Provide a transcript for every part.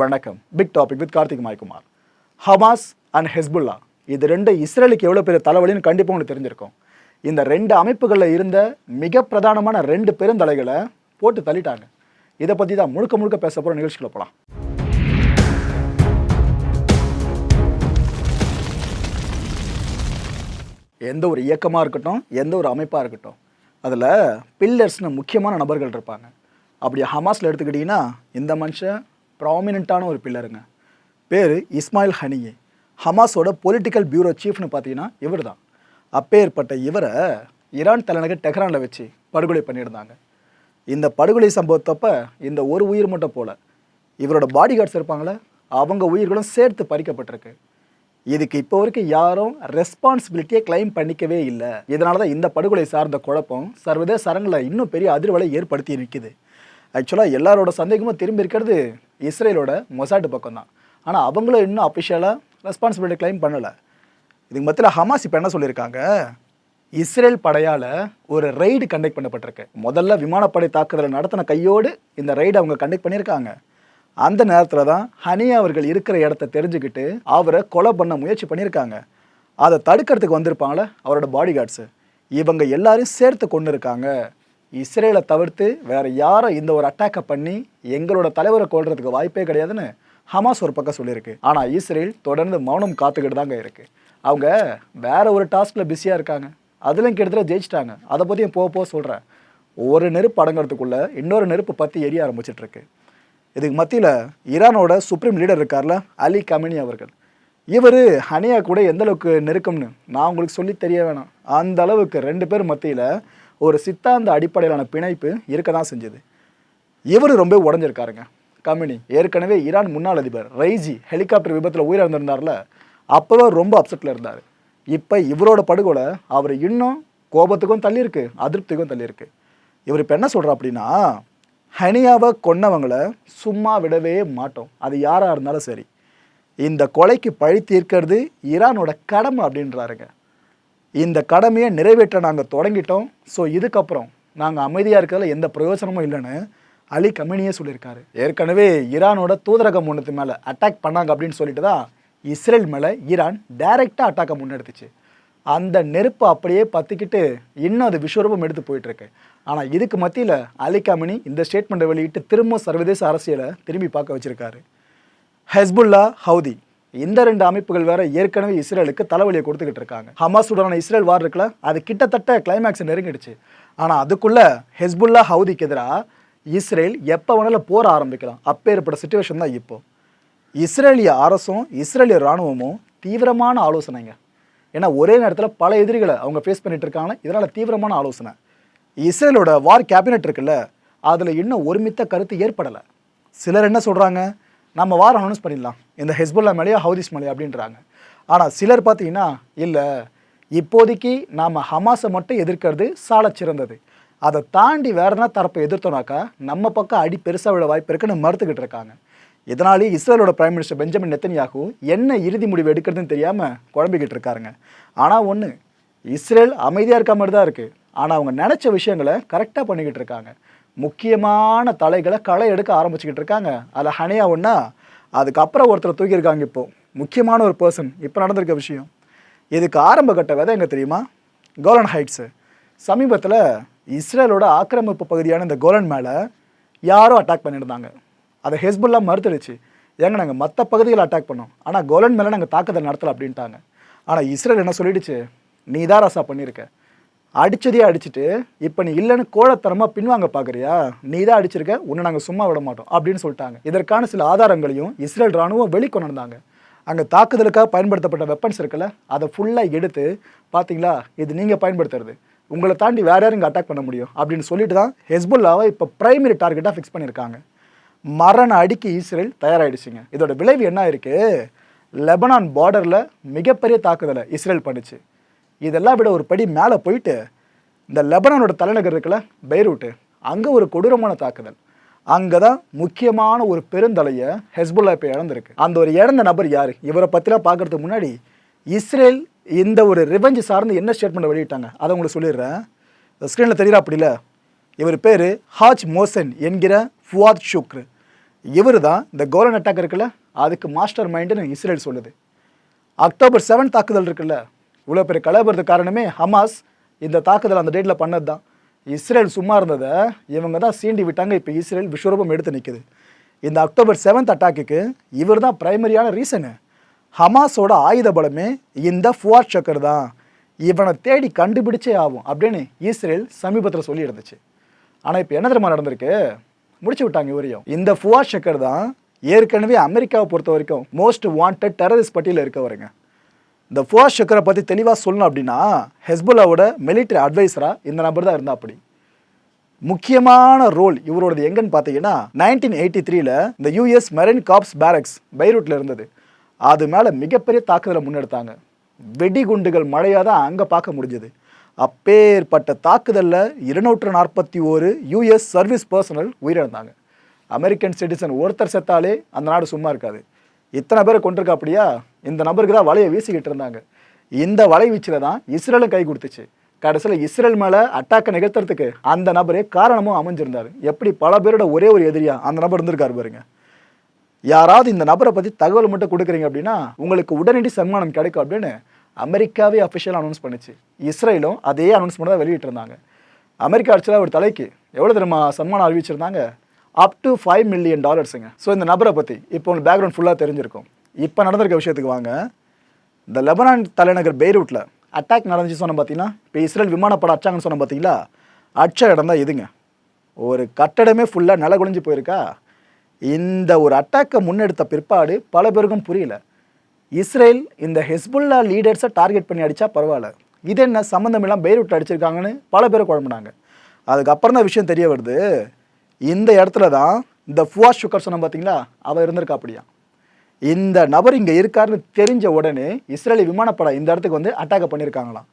வணக்கம். Big topic with Karthik Maikumar. Hamas and Hezbollah இது ரெண்டு இஸ்ரேலுக்கு எவ்வளோ பெரிய தலைவலின்னு கண்டிப்பாக உங்களுக்கு தெரிஞ்சிருக்கும். இந்த ரெண்டு அமைப்புகளில் இருந்த மிக பிரதானமான ரெண்டு பெருந்தலைகளை போட்டு தள்ளிட்டாங்க. இதை பற்றி தான் முழுக்க முழுக்க பேச போகிற நிகழ்ச்சிகளை போகலாம் எந்த ஒரு இயக்கமாக இருக்கட்டும் எந்த ஒரு அமைப்பாக இருக்கட்டும் அதில் பில்லர்ஸ்னு முக்கியமான நபர்கள் இருப்பாங்க. அப்படி ஹமாஸில் எடுத்துக்கிட்டிங்கன்னா இந்த மனுஷன் ப்ராமினெண்ட்டான ஒரு பில்லருங்க. பேர் இஸ்மாயில் ஹனியே. ஹமாஸோட பொலிட்டிக்கல் பியூரோ சீஃப்னு பார்த்தீங்கன்னா இவர் தான் அப்பேற்பட்ட இவரை ஈரான் தலைநகர் டெஹ்ரானில் வச்சு படுகொலை பண்ணியிருந்தாங்க. இந்த படுகொலை சம்பவத்தப்ப இந்த ஒரு உயிர் மட்டும் போல இவரோட பாடி கார்ட்ஸ் இருப்பாங்களே அவங்க உயிர்களும் சேர்த்து பறிக்கப்பட்டிருக்கு. இதுக்கு இப்போ வரைக்கும் யாரும் ரெஸ்பான்சிபிலிட்டியை கிளைம் பண்ணிக்கவே இல்லை. இதனால தான் இந்த படுகொலை சார்ந்த குழப்பம் சர்வதேச அரங்கில் இன்னும் பெரிய அதிர்வலை ஏற்படுத்தி நிற்கிது. ஆக்சுவலாக எல்லாரோட சந்தேகமும் திரும்பி இருக்கிறது இஸ்ரேலோட மொசாட்டு பக்கம் தான் ஆனால் அவங்களும் இன்னும் அஃபிஷியலாக ரெஸ்பான்சிபிலிட்டி கிளைம் பண்ணலை. இதுக்கு மத்தியில் ஹமாஸ் இப்போ என்ன சொல்லியிருக்காங்க? இஸ்ரேல் படையால் ஒரு ரைடு கண்டக்ட் பண்ணப்பட்டிருக்கு. முதல்ல விமானப்படை தாக்குதலை நடத்தின கையோடு இந்த ரைடு அவங்க கண்டக்ட் பண்ணியிருக்காங்க. அந்த நேரத்தில் தான் ஹனி அவர்கள் இருக்கிற இடத்த தெரிஞ்சுக்கிட்டு அவரை கொலை பண்ண முயற்சி பண்ணியிருக்காங்க. அதை தடுக்கிறதுக்கு வந்திருப்பாங்களே அவரோட பாடி கார்ட்ஸு இவங்க எல்லாரையும் சேர்த்து கொண்டு இருக்காங்க இஸ்ரேலை தவிர்த்து வேறு யாரும் இந்த ஒரு அட்டாக்கை பண்ணி எங்களோட தலைவரை கொள்றதுக்கு வாய்ப்பே கிடையாதுன்னு ஹமாஸ் ஒரு பக்கம் சொல்லியிருக்கு. ஆனால் இஸ்ரேல் தொடர்ந்து மௌனம் காத்துக்கிட்டு தாங்க இருக்குது அவங்க வேற ஒரு டாஸ்கில் பிஸியாக இருக்காங்க. அதுலையும் கிட்டத்தட்ட ஜெயிச்சிட்டாங்க. அதை பற்றியும் போக போக சொல்கிறேன் ஒரு நெருப்பு அடங்குறதுக்குள்ளே இன்னொரு நெருப்பு பற்றி எரிய ஆரம்பிச்சிட்ருக்கு. இதுக்கு மத்தியில் ஈரானோட சுப்ரீம் லீடர் இருக்கார்ல அலி கமினி அவர்கள். இவர் ஹனியா கூட எந்த அளவுக்கு நெருக்கம்னு நான் உங்களுக்கு சொல்லி தெரிய வேணாம். அந்த அளவுக்கு ரெண்டு பேர் மத்தியில் ஒரு சித்தாந்த அடிப்படையிலான பிணைப்பு இருக்க தான் செஞ்சது. இவர் ரொம்ப உடஞ்சிருக்காருங்க. கமினி ஏற்கனவே ஈரான் முன்னாள் அதிபர் ரைஜி ஹெலிகாப்டர் விபத்தில் உயிரிழந்திருந்தார்ல அப்போவே ரொம்ப அப்செட்டில் இருந்தார். இப்போ இவரோட படுகொலை அவர் இன்னும் கோபத்துக்கும் தள்ளியிருக்கு அதிருப்திக்கும் தள்ளியிருக்கு. இவர் இப்போ என்ன சொல்கிறா அப்படின்னா ஹனியாவை கொன்னவங்களை சும்மா விடவே மாட்டோம். அது யாராக இருந்தாலும் சரி. இந்த கொலைக்கு பழி தீர்க்கிறது ஈரானோட கடமை அப்படின்றாருங்க. இந்த கடமையை நிறைவேற்ற நாங்கள் தொடங்கிட்டோம். ஸோ இதுக்கப்புறம் நாங்கள் அமைதியாக இருக்கிறதுல எந்த பிரயோஜனமும் இல்லைன்னு அலி கமினியே சொல்லியிருக்காரு. ஏற்கனவே ஈரானோட தூதரகம் ஒன்றுத்து மேலே அட்டாக் பண்ணாங்க அப்படின்னு சொல்லிட்டு தான் இஸ்ரேல் மேலே ஈரான் டைரெக்டாக அட்டாக்கை முன்னெடுத்துச்சு. அந்த நெருப்பு அப்படியே பற்றிக்கிட்டு இன்னும் அது விஸ்வரூபம் எடுத்து போயிட்டுருக்கு. ஆனால் இதுக்கு மத்தியில் அலி கமினி இந்த ஸ்டேட்மெண்ட்டை வெளியிட்டு திரும்ப சர்வதேச அரசியலை திரும்பி பார்க்க வச்சுருக்காரு. Hezbollah Houthi. இந்த ரெண்டு அமைப்புகள் வேற ஏற்கனவே இஸ்ரேலுக்கு தலைவலியை கொடுத்துக்கிட்டு இருக்காங்க. ஹமாஸுடனான இஸ்ரேல் வார் இருக்குல்ல அது கிட்டத்தட்ட கிளைமேக்ஸ் நெருங்கிடுச்சு. ஆனால் அதுக்குள்ள ஹெஸ்புல்லா ஹவுதிக்கு எதிராக இஸ்ரேல் எப்போ வேணாலும் போர் ஆரம்பிக்கலாம். அப்பேற்பட்ட சுச்சுவேஷன் தான் இப்போ. இஸ்ரேலிய அரசும் இஸ்ரேலிய இராணுவமும் தீவிரமான ஆலோசனைங்க. ஏன்னா ஒரே நேரத்தில் பல எதிரிகளை அவங்க ஃபேஸ் பண்ணிட்டு இருக்காங்க. இதனால் தீவிரமான ஆலோசனை. இஸ்ரேலோட வார் கேபினெட் இருக்குல்ல அதில் இன்னும் ஒருமித்த கருத்து ஏற்படலை. சிலர் என்ன சொல்கிறாங்க நம்ம வாரம் அனௌன்ஸ் பண்ணிடலாம். இந்த ஹெஸ்புல்லா மேலேயோ ஹவுதிஸ் மேலேயோ அப்படின்றாங்க. ஆனால் சிலர் பார்த்தீங்கன்னா இல்லை இப்போதைக்கு நாம் ஹமாஸை மட்டும் எதிர்க்கிறது சால சிறந்தது. அதை தாண்டி வேற என்ன தரப்பை எதிர்த்தோனாக்கா நம்ம பக்கம் அடி பெருசாக விட வாய்ப்பு இருக்குன்னு மறுத்துக்கிட்டு இருக்காங்க. இதனாலே இஸ்ரேலோட பிரைம் மினிஸ்டர் பெஞ்சமின் நெத்தன்யாகு என்ன இறுதி முடிவு எடுக்கிறதுன்னு தெரியாமல் குழம்பிக்கிட்டு இருக்காருங்க. ஆனால் ஒன்று இஸ்ரேல் அமைதியாக இருக்க மாதிரி தான் இருக்குது ஆனால் அவங்க நினச்ச விஷயங்களை கரெக்டாக பண்ணிக்கிட்டு இருக்காங்க. முக்கியமான தலைகளை களை எடுக்க ஆரம்பிச்சுக்கிட்டு இருக்காங்க. அதில் ஹனியா ஒன்றா அதுக்கப்புறம் ஒருத்தர் தூக்கியிருக்காங்க இப்போ. முக்கியமான ஒரு பர்சன் இப்போ நடந்திருக்க விஷயம். இதுக்கு ஆரம்ப கட்ட விதை எங்கே தெரியுமா? கோலன் ஹைட்ஸு சமீபத்தில் இஸ்ரேலோட ஆக்கிரமிப்பு பகுதியான இந்த கோலன் மேலே யாரோ அட்டாக் பண்ணியிருந்தாங்க. அதை ஹெஸ்புல்லா மறுத்துடுச்சு. ஏங்க நாங்கள் மற்ற பகுதியில் அட்டாக் பண்ணோம். ஆனால் கோலன் மேலே நாங்கள் தாக்குதல் நடத்தலை அப்படின்ட்டாங்க. ஆனால் இஸ்ரேல் என்ன சொல்லிடுச்சு? நீ தான் ராசா பண்ணியிருக்க. அடிச்சதே அடிச்சுட்டு இப்போ நீ இல்லைன்னு கோழத்தனமாக பின்வாங்க பார்க்குறியா நீ தான் அடிச்சிருக்க உன்னை நாங்கள் சும்மா விட மாட்டோம் அப்படின்னு சொல்லிட்டாங்க. இதற்கான சில ஆதாரங்களையும் இஸ்ரேல் ராணுவம் வெளிக்கொண்டு வந்தாங்க அங்கே தாக்குதலுக்காக பயன்படுத்தப்பட்ட வெப்பன்ஸ் இருக்குல்ல அதை ஃபுல்லாக எடுத்து பார்த்தீங்களா இது நீங்கள் பயன்படுத்துறது. உங்களை தாண்டி வேற யாரும் இங்கே அட்டாக் பண்ண முடியும் அப்படின்னு சொல்லிட்டு தான் ஹெஸ்புல்லாவை இப்போ பிரைமரி டார்கெட்டாக ஃபிக்ஸ் பண்ணியிருக்காங்க. மரண அடிக்கு இஸ்ரேல் தயாராகிடுச்சுங்க இதோட விளைவு என்ன இருக்குது லெபனான் பார்டரில் மிகப்பெரிய தாக்குதலை இஸ்ரேல் பண்ணிச்சு. இதெல்லாம் விட ஒரு படி மேலே போயிட்டு இந்த லெபனானோட தலைநகர் இருக்குல்ல பெய்ரூட்டு அங்கே ஒரு கொடூரமான தாக்குதல். அங்கே தான் முக்கியமான ஒரு பெருந்தலையை ஹெஸ்புல்லா இப்போ இழந்திருக்கு. அந்த ஒரு இழந்த நபர் யார்? இவரை பற்றிலாம் பார்க்கறதுக்கு முன்னாடி இஸ்ரேல் இந்த ஒரு ரிவெஞ்சு சார்ந்து என்ன ஸ்டேட்மெண்ட் வெளியிட்டாங்க? அதை உங்களுக்கு சொல்லிடுறேன். ஸ்க்ரீனில் தெரியுறா அப்படில இவர் பேர் ஹாஜ் மோசன் என்கிற ஃபுவாத் ஷுக்ரு. இவர் தான் இந்த கோலன் அட்டாக் இருக்குல்ல அதுக்கு மாஸ்டர் மைண்டுன்னு இஸ்ரேல் சொல்லுது. அக்டோபர் செவன் தாக்குதல் இருக்குல்ல இவ்வளோ பெரிய கலவரத்துக்கு காரணமே ஹமாஸ். இந்த தாக்குதல் அந்த டேட்டில் பண்ணது தான் இஸ்ரேல் சும்மா இருந்ததை இவங்க தான் சீண்டி விட்டாங்க. இப்போ இஸ்ரேல் விஸ்வரூபம் எடுத்து நிற்குது இந்த அக்டோபர் செவன்த் அட்டாக்குக்கு இவர் தான் பிரைமரியான ரீசனு. ஹமாஸோட ஆயுத பலமே இந்த ஃபுவாட் சக்கர் தான். இவனை தேடி கண்டுபிடிச்சே ஆகும் அப்படின்னு இஸ்ரேல் சமீபத்தில் சொல்லி இருந்துச்சு ஆனால் இப்போ என்ன தெரியுமா நடந்திருக்கு? முடிச்சு விட்டாங்க இவரையும். இந்த ஃபுவாட் ஷக்கர் தான் ஏற்கனவே அமெரிக்காவை பொறுத்த வரைக்கும் மோஸ்ட் வாண்டட் டெரரிஸ்ட் பட்டியலில் இருக்கவருங்க. இந்த ஃபுவாட் ஷக்கரை பற்றி தெளிவாக சொல்லணும் அப்படின்னா ஹெஸ்புல்லாவோட மிலிட்ரி அட்வைசராக இந்த நபர் தான் இருந்தா அப்படி. முக்கியமான ரோல் இவரோடது எங்கன்னு பார்த்தீங்கன்னா நைன்டீன் எயிட்டி த்ரீல இந்த யூஎஸ் மெரின் காப்ஸ் பேரக்ஸ் பைரூட்டில் இருந்தது. அது மேலே மிகப்பெரிய தாக்குதலை முன்னெடுத்தாங்க. வெடிகுண்டுகள் மழையாக தான் அங்கே பார்க்க முடிஞ்சது. அப்பேற்பட்ட தாக்குதலில் இருநூற்று நாற்பத்தி ஒரு யூஎஸ் சர்வீஸ் பர்சனல் உயிரிழந்தாங்க. அமெரிக்கன் சிட்டிசன் ஒருத்தர் செத்தாலே அந்த நாடு சும்மா இருக்காது. இத்தனை பேரை கொண்டிருக்கா அப்படியா இந்த நபருக்கு தான் வலையை வீசிக்கிட்டு இருந்தாங்க. இந்த வலை வீச்சில் தான் இஸ்ரேலும் கை கொடுத்துச்சு. கடைசியில் இஸ்ரேல் மேலே அட்டாக்கை நிகழ்த்துறதுக்கு அந்த நபரே காரணமும் அமைஞ்சிருந்தார். எப்படி பல பேரோட ஒரே ஒரு எதிரியா அந்த நபர் இருந்திருக்காரு பாருங்க. யாராவது இந்த நபரை பற்றி தகவல் மட்டும் கொடுக்குறீங்க அப்படின்னா உங்களுக்கு உடனடி சன்மானம் கிடைக்கும் அப்படின்னு அமெரிக்காவே அஃபிஷியல் அனௌன்ஸ் பண்ணுச்சு. இஸ்ரேலும் அதே அனௌன்ஸ்மெண்ட் தான் வெளியிட்டிருந்தாங்க. அமெரிக்கா ஆட்சியில் ஒரு தலைக்கு? எவ்வளோ தெரியுமா சன்மானம் அறிவிச்சிருந்தாங்க? அப் டு ஃபைவ் மில்லியன் டாலர்ஸுங்க ஸோ இந்த நபரை பற்றி இப்போ உங்களுக்கு பேக்ரவுண்ட் ஃபுல்லாக தெரிஞ்சிருக்கும். இப்போ நடந்திருக்க விஷயத்துக்கு வாங்க. இந்த லெபனான் தலைநகர் பெய்ரூட்டில் அட்டாக் நடந்துச்சு சொன்ன பார்த்தீங்கன்னா இப்போ இஸ்ரேல் விமானப்பட அச்சாங்கன்னு சொன்ன பார்த்தீங்களா அச்ச இடம் தான் இதுங்க. ஒரு கட்டடமே ஃபுல்லாக நில குழிஞ்சு போயிருக்கா? இந்த ஒரு அட்டாக்கை முன்னெடுத்த பிற்பாடு பல பேருக்கும் புரியல. இஸ்ரேல் இந்த ஹெஸ்புல்லா லீடர்ஸை டார்கெட் பண்ணி அடித்தா பரவாயில்ல. இது என்ன சம்மந்தம் இல்லாமல் பெய்ரூட் அடிச்சிருக்காங்கன்னு பல பேர் குழம்புனாங்க. அதுக்கப்புறம் தான் விஷயம் தெரிய வருது. இந்த இடத்துல தான் இந்த ஃபுவா சுக்கர் சொன்ன பார்த்தீங்களா? அவள் இருந்திருக்கா அப்படியா இந்த நபர் இங்கே இருக்காருன்னு தெரிஞ்ச உடனே இஸ்ரேலி விமானப்படம் இந்த இடத்துக்கு வந்து அட்டாக் பண்ணியிருக்காங்களாம்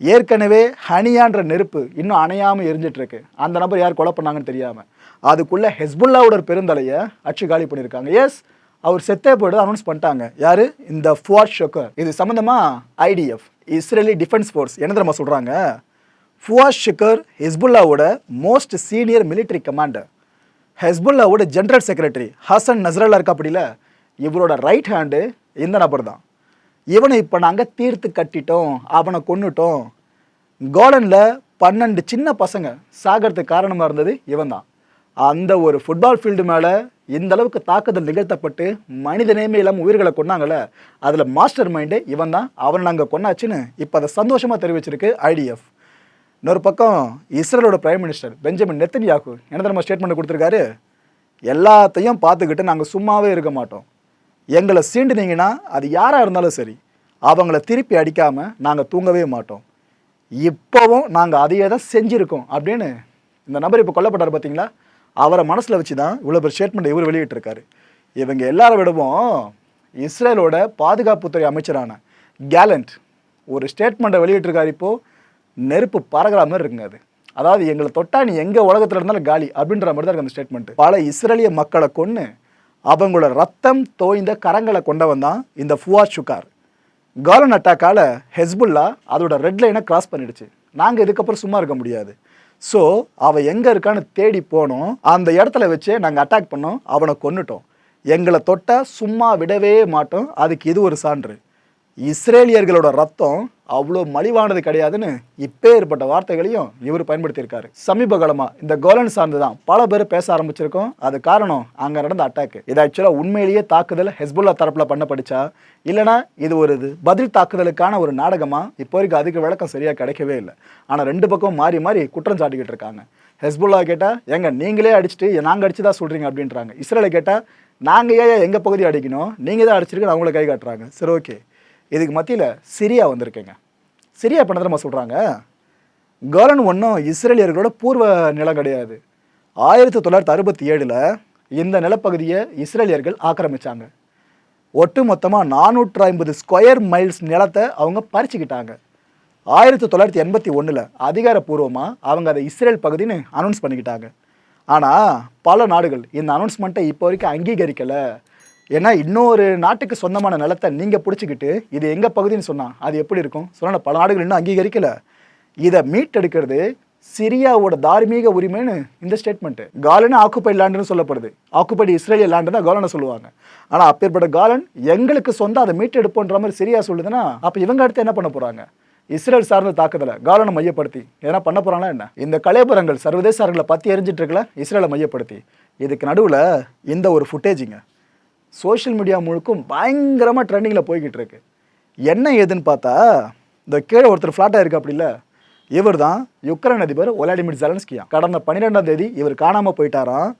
ஏற்கனவே ஹனியான்ற நெருப்பு இன்னும் அணையாமல் எரிஞ்சிட்ருக்கு. அந்த நபர் யார் கொலை பண்ணாங்கன்னு தெரியாமல் அதுக்குள்ளே ஹெஸ்புல்லாவோட பெருந்தலையை அச்சு காலி பண்ணியிருக்காங்க எஸ் அவர் செத்தே போய்ட்டு அனௌன்ஸ் பண்ணிட்டாங்க. யார்? இந்த ஃபுவாட் ஷொக்கர் இது சம்மந்தமாக ஐடிஎஃப் இஸ்ரேலி டிஃபென்ஸ் ஃபோர்ஸ் என்ன தெரியுமா சொல்கிறாங்க ஃபுவாஸ் ஷிகர் ஹெஸ்புல்லாவோட மோஸ்ட் சீனியர் மிலிட்ரி கமாண்டர் ஹெஸ்புல்லாவோட ஜென்ரல் செக்ரட்டரி ஹசன் நஸ்ரல்லா இருக்கா அப்படில இவரோட ரைட் ஹேண்டு இந்த நபர் தான். இவனை இப்போ நாங்கள் தீர்த்து கட்டிட்டோம் அவனை கொன்னுட்டோம். கோலனில் பன்னெண்டு சின்ன பசங்க சாகிறதுக்கு காரணமாக இருந்தது இவன் தான். அந்த ஒரு ஃபுட்பால் ஃபீல்டு மேலே இந்த அளவுக்கு தாக்குதல் நிகழ்த்தப்பட்டு மனிதநேமே இல்லாமல் உயிர்களை கொன்னாங்கல்ல? அதில் மாஸ்டர் மைண்டு இவன் தான். அவன் நாங்கள் கொன்னாச்சுன்னு இப்போ அதை சந்தோஷமாக தெரிவிச்சிருக்கு ஐடிஎஃப் இன்னொரு பக்கம் இஸ்ரேலோட பிரைம் மினிஸ்டர் பெஞ்சமின் நெத்தன்யாகு என்ன நம்ம ஸ்டேட்மெண்ட் கொடுத்துருக்காரு? எல்லாத்தையும் பார்த்துக்கிட்டு நாங்கள் சும்மாவே இருக்க மாட்டோம். எங்களை சீண்டுனீங்கன்னா அது யாராக இருந்தாலும் சரி அவங்கள திருப்பி அடிக்காமல் நாங்கள் தூங்கவே மாட்டோம். இப்போவும் நாங்கள் அதையே தான் செஞ்சுருக்கோம் அப்படின்னு இந்த நபர் இப்போ கொல்லப்பட்டார் பார்த்தீங்களா அவரை மனசில் வச்சு தான் இவ்வளோ பெரிய ஸ்டேட்மெண்ட் இவர் வெளியிட்டிருக்காரு. இவங்க எல்லாரை விடவும் இஸ்ரேலோட பாதுகாப்புத்துறை அமைச்சரான கேலண்ட் ஒரு ஸ்டேட்மெண்ட்டை வெளியிட்டிருக்காரு இப்போது நெருப்பு பறகுற மாதிரி இருக்குங்க அது. அதாவது எங்களை தொட்டா நீ எங்கே உலகத்தில் இருந்தாலும் காலி அப்படின்ற மாதிரி தான் இருக்குது அந்த ஸ்டேட்மெண்ட் பல இஸ்ரேலிய மக்களை கொன்று அவங்களோட ரத்தம் தோய்ந்த கரங்களை கொண்டவன் தான் இந்த ஃபுவார் சுகார் காலன் அட்டாக்கால் ஹெஸ்புல்லா அதோட ரெட் லைனை கிராஸ் பண்ணிடுச்சு. நாங்கள் இதுக்கப்புறம் சும்மா இருக்க முடியாது. ஸோ அவன் எங்கே இருக்கான்னு தேடி போனோம். அந்த இடத்துல வச்சு நாங்கள் அட்டாக் பண்ணோம். அவனை கொன்னுட்டோம். எங்களை தொட்டால் சும்மா விடவே மாட்டோம். அதுக்கு இது ஒரு சான்று. இஸ்ரேலியர்களோட ரத்தம் அவ்வளோ மலிவானது கிடையாதுன்னு இப்போ ஏற்பட்ட வார்த்தைகளையும் இவர் பயன்படுத்தியிருக்காரு. சமீப காலமாக இந்த கோலன் சார்ந்து தான் பல பேர் பேச ஆரம்பிச்சிருக்கோம். அது காரணம் அங்கே நடந்த அட்டாக்கு இது ஆக்சுவலாக உண்மையிலேயே தாக்குதல் ஹெஸ்புல்லா தரப்பில் பண்ணப்படிச்சா இல்லைனா இது ஒரு இது பதில் தாக்குதலுக்கான ஒரு நாடகமாக இப்போ வரைக்கும் அதுக்கு விளக்கம் சரியாக கிடைக்கவே இல்லை. ஆனால் ரெண்டு பக்கம் மாறி மாறி குற்றம் சாட்டிக்கிட்டு இருக்காங்க. ஹெஸ்புல்லா கேட்டால் எங்க நீங்களே அடிச்சுட்டு நாங்கள் அடிச்சு தான் சொல்கிறீங்க அப்படின்றாங்க. இஸ்ரேலை கேட்டால் நாங்கள் ஏன் எங்கள் பகுதி அடிக்கணும்? நீங்கள் தான் அடிச்சிருக்கீங்க அவங்கள கை காட்டுறாங்க. சரி ஓகே இதுக்கு மத்தியில் சிரியா வந்திருக்கேங்க. சிரியா பண்ண நம்ம சொல்கிறாங்க கோலன் ஒன்றும் இஸ்ரேலியர்களோட பூர்வ நிலம் கிடையாது. ஆயிரத்தி தொள்ளாயிரத்தி அறுபத்தி ஏழில் இந்த நிலப்பகுதியை இஸ்ரேலியர்கள் ஆக்கிரமிச்சாங்க. ஒட்டு மொத்தமாக நானூற்று ஐம்பது ஸ்கொயர் மைல்ஸ் நிலத்தை அவங்க பறிச்சுக்கிட்டாங்க. ஆயிரத்தி தொள்ளாயிரத்தி எண்பத்தி ஒன்றில் அதிகாரப்பூர்வமாக அவங்க அதை இஸ்ரேல் பகுதின்னு அனௌன்ஸ் பண்ணிக்கிட்டாங்க. ஆனால் பல நாடுகள் இந்த அனௌன்ஸ்மெண்ட்டை இப்போ வரைக்கும் அங்கீகரிக்கலை. ஏன்னா இன்னொரு நாட்டுக்கு சொந்தமான நிலத்தை நீங்கள் பிடிச்சிக்கிட்டு இது எங்கள் பகுதின்னு சொன்னால் அது எப்படி இருக்கும்? சொன்னால் பல நாடுகள் இன்னும் அங்கீகரிக்கலை. இதை மீட்டெடுக்கிறது சிரியாவோட தார்மீக உரிமைன்னு இந்த ஸ்டேட்மெண்ட்டு காலனு ஆக்குபைட் லேண்டுன்னு சொல்லப்படுது. ஆக்குபைடு இஸ்ரேலிய லேண்டு தான் காலனை சொல்லுவாங்க. ஆனால் அப்பேற்பட்ட காலன் எங்களுக்கு சொந்தம் அதை மீட்டெடுப்போன்ற மாதிரி சிரியா சொல்லுதுன்னா அப்போ இவங்க அடுத்து என்ன பண்ண போகிறாங்க இஸ்ரேல் சார்ந்த தாக்குதலை காலனை மையப்படுத்தி. எதனா பண்ண போகிறாங்களா என்ன? இந்த கலைபுரங்கள் சர்வதேச அரங்களை பற்றி எரிஞ்சிட்டு இருக்கல இஸ்ரேலை மையப்படுத்தி. இதுக்கு நடுவில் இந்த ஒரு ஃபுட்டேஜிங்க சோஷியல் மீடியா முழுக்கும் பயங்கரமாக ட்ரெண்டிங்கில் போய்கிட்டு இருக்கு என்ன ஏதுன்னு பார்த்தா இந்த கீழே ஒருத்தர் ஃப்ளாட்டாக இருக்கு அப்படி இல்லை? இவர் தான் யுக்ரைன் அதிபர் ஒலாடிமிர் ஜெலன்ஸ்கியா கடந்த பன்னிரெண்டாம் தேதி இவர் காணாமல் போயிட்டாராம்.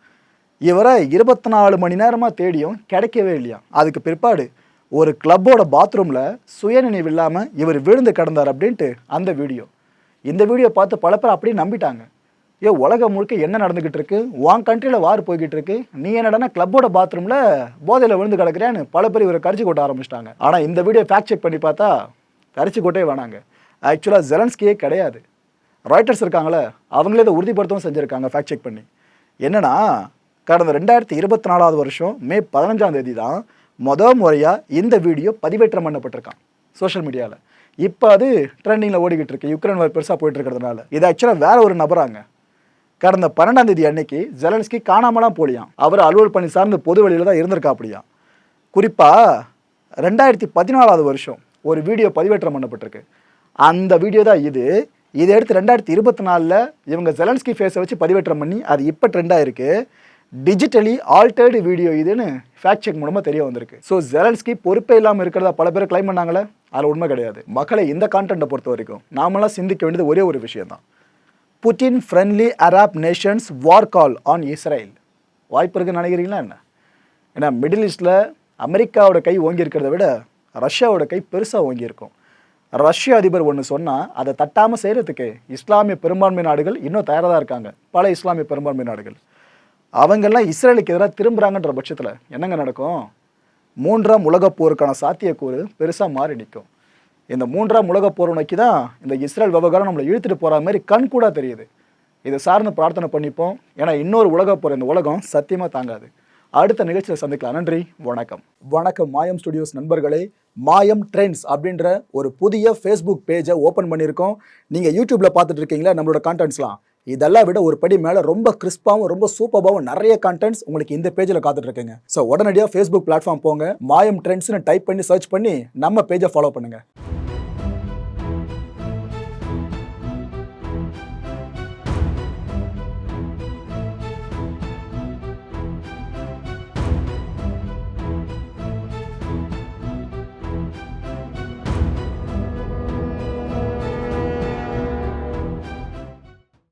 இவரை இருபத்தி நாலு மணி நேரமாக தேடியும் கிடைக்கவே இல்லையா? அதுக்கு பிற்பாடு ஒரு கிளப்போட பாத்ரூமில் சுயநினைவு இல்லாமல் இவர் விழுந்து கிடந்தார் அப்படின்ட்டு அந்த வீடியோ. இந்த வீடியோ பார்த்து பல பேர் அப்படியே நம்பிட்டாங்க. ஏ உலகம் முழுக்க என்ன நடந்துக்கிட்டு இருக்கு உன் கண்ட்ரியில் வார் போய்கிட்டு இருக்கு நீ என்னடனா கிளப்போட பாத்ரூமில் போதையில் விழுந்து கிடக்கிறேன்னு பல பேர் இவரை கரிச்சு கொட்ட ஆரம்பிச்சிட்டாங்க. ஆனால் இந்த வீடியோ ஃபேக்ட் செக் பண்ணி பார்த்தா கரிச்சு கொட்டே வேணாங்க. ஆக்சுவலாக ஜெலன்ஸ்கியே கிடையாது. ராய்டர்ஸ் இருக்காங்களே அவங்களே இதை உறுதிப்படுத்தவும் செஞ்சுருக்காங்க ஃபேக்ட் செக் பண்ணி. என்னென்னா கடந்த ரெண்டாயிரத்தி இருபத்தி நாலாவது வருஷம் மே பதினஞ்சாம் தேதி தான் மொதல் முறையாக இந்த வீடியோ பதிவேற்றம் பண்ணப்பட்டிருக்கான் சோஷியல் மீடியாவில் இப்போ அது ட்ரெண்டிங்கில் ஓடிக்கிட்டு இருக்கு யுக்ரைன் வார் பெருசாக போயிட்டு இருக்கிறதுனால இது ஆக்சுவலாக வேற ஒரு நபராங்க. கடந்த பன்னெண்டாம் தேதி அன்னைக்கு ஜெலன்ஸ்கி காணாமலாம் போலியாம். அவர் அலுவல் பணி சார்ந்த பொது வெளியில் தான் இருந்திருக்காப்படியாம். குறிப்பாக ரெண்டாயிரத்தி பதினாலாவது வருஷம் ஒரு வீடியோ பதிவேற்றம் பண்ணப்பட்டிருக்கு. அந்த வீடியோ தான் இது. இதை எடுத்து ரெண்டாயிரத்தி இருபத்தி நாலில் இவங்க ஜெலன்ஸ்கி ஃபேஸை வச்சு பதிவேற்றம் பண்ணி அது இப்போ ட்ரெண்டாக இருக்குது டிஜிட்டலி ஆல்டர்டு வீடியோ இதுன்னு ஃபேக்ட் செக் மூலமாக தெரிய வந்திருக்கு. ஸோ ஜெலன்ஸ்கி பொறுப்பே இல்லாமல் இருக்கிறதா பல பேர் கிளைம் பண்ணாங்களே? அதில் உண்மை கிடையாது. மக்களை இந்த கான்டென்ட்டை பொறுத்த வரைக்கும் நாமெல்லாம் சிந்திக்க வேண்டியது ஒரே ஒரு விஷயம் தான் Putin friendly Arab nations war call on Israel வாய்ப்பு இருக்குன்னு நினைக்கிறீங்களா என்ன? ஏன்னா மிடில் ஈஸ்டில் அமெரிக்காவோட கை ஓங்கி இருக்கிறத விட ரஷ்யாவோட கை பெருசாக ஓங்கியிருக்கும் ரஷ்ய அதிபர் ஒன்று சொன்னால் அதை தட்டாமல் செய்கிறதுக்கு இஸ்லாமிய பெரும்பான்மை நாடுகள் இன்னும் தயாராக தான் இருக்காங்க. பல இஸ்லாமிய பெரும்பான்மை நாடுகள். அவங்கெல்லாம் இஸ்ரேலுக்கு எதிராக திரும்புகிறாங்கன்ற பட்சத்தில் என்னங்க நடக்கும்? மூன்றாம் உலகப் போருக்கான சாத்தியக்கூறு பெருசாக மாறி நிற்கும் இந்த மூன்றாம் உலக போர் நோக்கி தான் இந்த இஸ்ரேல் விவகாரம் நம்மளை இழுத்துட்டு போகிற மாதிரி கண் கூட தெரியுது. இதை சார்ந்து பிரார்த்தனை பண்ணிப்போம். ஏன்னா இன்னொரு உலக போகிற இந்த உலகம் சத்தியமாக தாங்காது. அடுத்த நிகழ்ச்சியில் சந்திக்கலாம். நன்றி வணக்கம். வணக்கம் மாயம் ஸ்டுடியோஸ் நண்பர்களே. மாயம் ட்ரெண்ட்ஸ் அப்படின்ற ஒரு புதிய ஃபேஸ்புக் பேஜை ஓப்பன் பண்ணியிருக்கோம். நீங்கள் யூடியூப்பில் பார்த்துட்டு இருக்கீங்களா? நம்மளோட கான்டென்ட்ஸ்லாம் இதெல்லாம் விட ஒரு படி மேலே ரொம்ப கிறிஸ்பாகவும் ரொம்ப சூப்பராகவும் நிறைய கான்டென்ட்ஸ் உங்களுக்கு இந்த பேஜில் காத்துட்டு இருக்குங்க. ஸோ உடனடியாக ஃபேஸ்புக் பிளாட்ஃபார்ம் போங்க. மாயம் ட்ரெண்ட்ஸ்னு டைப் பண்ணி சர்ச் பண்ணி நம்ம பேஜை ஃபாலோ பண்ணுங்கள்